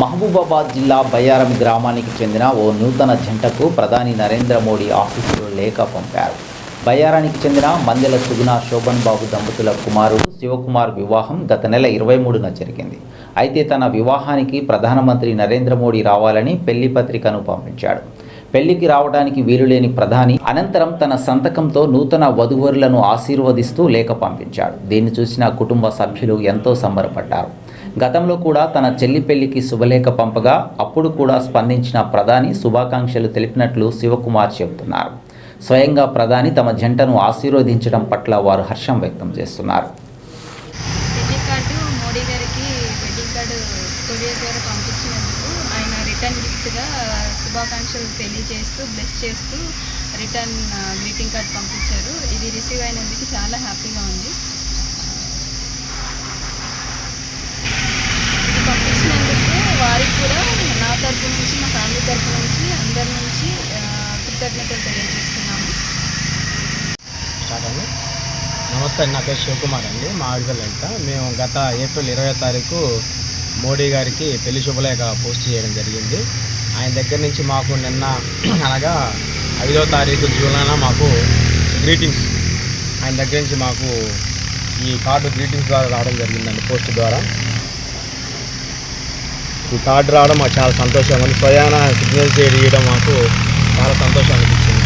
మహబూబాబాద్ జిల్లా బయ్యారం గ్రామానికి చెందిన ఓ నూతన జంటకు ప్రధాని నరేంద్ర మోడీ ఆఫీసులో లేఖ పంపారు. బయ్యారానికి చెందిన మందెల సుగుణ శోభన్ బాబు దంపతుల కుమారుడు శివకుమార్ వివాహం గత నెల ఇరవై మూడున జరిగింది. అయితే తన వివాహానికి ప్రధానమంత్రి నరేంద్ర మోడీ రావాలని పెళ్ళి పత్రికను పంపించాడు. పెళ్ళికి రావడానికి వీలులేని ప్రధాని అనంతరం తన సంతకంతో నూతన వధువరులను ఆశీర్వదిస్తూ లేఖ పంపించాడు. దీన్ని చూసిన కుటుంబ సభ్యులు ఎంతో సంబరపడ్డారు. గతంలో కూడా తన చెల్లి పెళ్ళికి శుభలేఖ పంపగా అప్పుడు కూడా స్పందించిన ప్రధాని శుభాకాంక్షలు తెలిపినట్లు శివకుమార్ చెబుతున్నారు. స్వయంగా ప్రధాని తమ జంటను ఆశీర్వదించడం పట్ల వారు హర్షం వ్యక్తం చేస్తున్నారు. రిటర్న్ గిఫ్ట్గా శుభాకాంక్షలు తెలియజేస్తూ బ్లెస్ చేస్తూ రిటర్న్ గ్రీటింగ్ కార్డ్ పంపించారు. ఇది రిసీవ్ అయినందుకు చాలా హ్యాపీగా ఉంది. ఇది పంపించినందుకు వారికి కూడా నా తరపు నుంచి మా ఫ్యామిలీ తరపు నుంచి అందరి నుంచి కృతజ్ఞతలు తెలియజేస్తున్నాము. నమస్తే నా పేరు శివకుమార్ అండి. మా ఆడపిల్లంట మేము గత ఏప్రిల్ ఇరవై తారీఖు మోడీ గారికి పెళ్ళి శుభలేఖ పోస్ట్ చేయడం జరిగింది. ఆయన దగ్గర నుంచి మాకు నిన్న అనగా ఐదో తారీఖు జూలైన మాకు గ్రీటింగ్స్ ఆయన దగ్గర నుంచి మాకు ఈ కార్డు గ్రీటింగ్స్ ద్వారా రావడం జరిగిందండి పోస్ట్ ద్వారా. ఈ కార్డు రావడం మాకు చాలా సంతోషంగా ఉంది స్వయాన సిగ్నల్ చేయడం మాకు చాలా సంతోషం అనిపించింది.